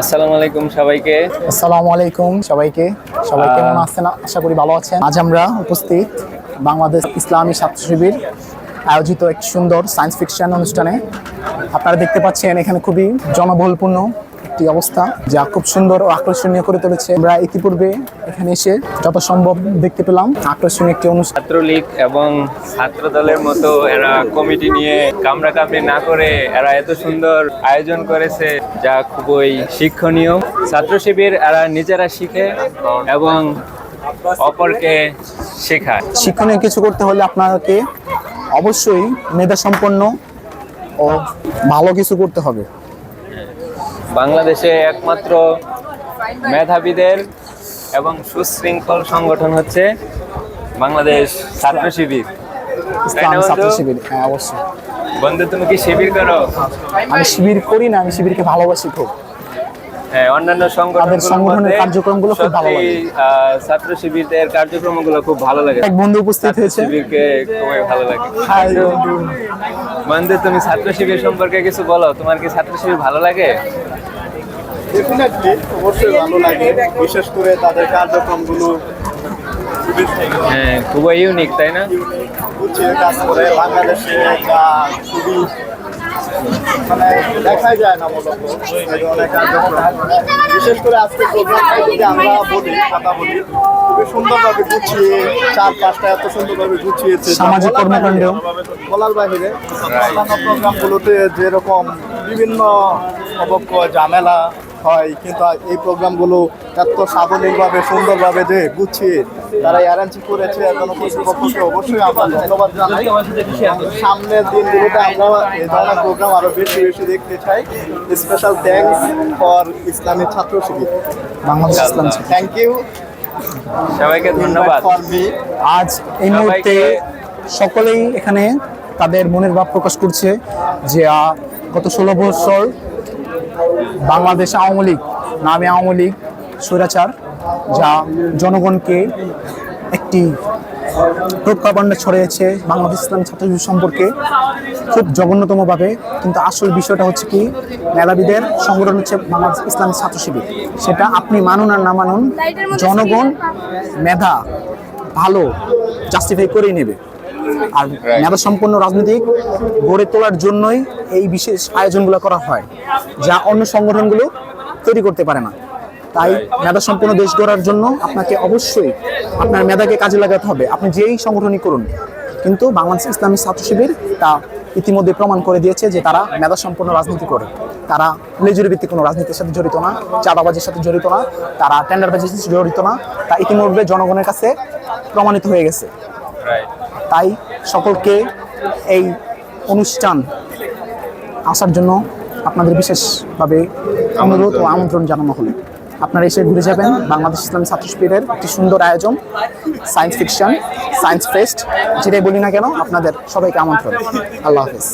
আসসালামু আলাইকুম সবাইকে। আসসালামু আলাইকুম সবাইকে। সবাই কেমন আছেন? আশা করি ভালো আছেন। আজ আমরা উপস্থিত বাংলাদেশ ইসলামী ছাত্র শিবির আয়োজিত একটি সুন্দর সায়েন্স ফিকশন অনুষ্ঠানে। আপনারা দেখতে পাচ্ছেন এখানে খুবই জনবহুলপূর্ণ একটি অবস্থা যা খুব সুন্দর ও আকর্ষণীয় করে তুলেছে। আমরা ইতিপূর্বে এখানে এসে যত সম্ভব দেখতে পেলাম। আকর্ষণীয় একটি অনুষ্ঠান ছাত্রলীগ এবং ছাত্র দলের মতো এরা কমিটি নিয়ে কামড়া কামড়ি না করে এরা এত সুন্দর আয়োজন করেছে যা খুবই শিক্ষণীয়। ছাত্র শিবির এরা নিজেরা শিখে এবং অপরকে শেখায়। শিক্ষণীয় কিছু করতে হলে আপনাকে অবশ্যই মেধা সম্পন্ন ও ভালো কিছু করতে হবে। বাংলাদেশে একমাত্র মেধাবীদের এবং সুশৃঙ্খল সংগঠন হচ্ছে বাংলাদেশ ছাত্র শিবির। ছাত্র হ্যাঁ অবশ্যই। বন্ধু তুমি কি শিবির করো? আমি শিবির করি না আমি শিবিরকে ভালোবাসি খুব। হ্যাঁ অন্যান্য তাদের সংগঠনের কার্যক্রমগুলো খুব ভালো লাগে। ছাত্র শিবিরদের কার্যক্রমগুলো খুব ভালো লাগে। এক বন্ধু উপস্থিত হয়েছে। শিবিরকে খুবই ভালো লাগে। হাই বন্ধু তুমি ছাত্র শিবির সম্পর্কে কিছু বলো। তোমার কি ছাত্র শিবির ভালো লাগে? ডেফিনেটলি অবশ্যই ভালো লাগে। বিশেষ করে তাদের কার্যক্রমগুলো হ্যাঁ খুবই ইউনিক তাই না? গুছিয়ে কাজ করে বাংলাদেশে যা খুবই মানে দেখাই যায় না মূলত। এই কার্যক্রম। বিশেষ করে আজকে প্রোগ্রামটা যদি আমরা বলি কথা বলি খুবই সুন্দরভাবে গুছিয়ে চার পাঁচটা এত সুন্দরভাবে গুছিয়েছে। যা সামাজিক কর্মকাণ্ড। বলার বাহিরে অন্যান্য প্রোগ্রামগুলোতে যেরকম বিভিন্ন অবক্ষ ঝামেলা হয় কিন্তু এই প্রোগ্রামগুলো এত সাবলীলভাবে সুন্দরভাবে যে গুছিয়ে তারা অ্যারেঞ্জ করেছে এজন্য কর্তৃপক্ষকে অবশ্যই আমরা ধন্যবাদ জানাই। সামনের দিনগুলোতে আমরা এই ধরনের প্রোগ্রাম আরও বেশি বেশি দেখতে চাই। Special thanks for Islami Chhatra Shibir. Bangladesh Islam thank you সবাইকে ধন্যবাদ। ফর মি আজ এই মুহূর্তে সকলেই এখানে তাদের মনের ভাব প্রকাশ করছে যে গত ষোলো বছর বাংলাদেশ আওয়ামী লীগ, নামে আওয়ামী লীগ স্বৈরাচার, যা জনগণকে একটি প্রজ্ঞাপণ্ড ছড়িয়েছে বাংলাদেশ ইসলাম ছাত্রজীবী সম্পর্কে খুব জঘন্যতমভাবে। কিন্তু আসল বিষয়টা হচ্ছে কি মেলাবিদের সংগঠন হচ্ছে বাংলাদেশ ইসলাম ছাত্র শিবির। সেটা আপনি মানুন আর না মানুন, জনগণ, মেধা ভালো জাস্টিফাই করেই নেবে। আর মেধা সম্পন্ন রাজনৈতিক গড়ে তোলার জন্যই এই বিশেষ আয়োজনগুলো করা হয়, যা অন্য সংগঠনগুলো তৈরি করতে পারে না। তাই মেধা সম্পন্ন দেশ গড়ার জন্য আপনাকে অবশ্যই আপনার মেধাকে কাজে লাগাতে হবে। আপনি যেই সংগঠনই করুন, কিন্তু বাংলাদেশ ইসলামী ছাত্র শিবির তা ইতিমধ্যে প্রমাণ করে দিয়েছে যে তারা মেধা সম্পন্ন রাজনীতি করে। তারা লেজুরি ভিত্তিক কোনো রাজনীতির সাথে জড়িত না, চাঁদাবাজির সাথে জড়িত না, তারা টেন্ডারবাজির সাথে জড়িত না, তা ইতিমধ্যে জনগণের কাছে প্রমাণিত হয়ে গেছে. তাই সকলকে এই অনুষ্ঠান আসার জন্য আপনাদের বিশেষভাবে অনুরোধ ও আমন্ত্রণ জানানো হলো। আপনারা এসে ঘুরে যাবেন। বাংলাদেশ ইসলাম ছাত্র একটি সুন্দর আয়োজন সায়েন্স ফিকশন সায়েন্স ফেস্ট যেটাই বলি না কেন, আপনাদের সবাইকে আমন্ত্রণ। আল্লাহ হাফেজ।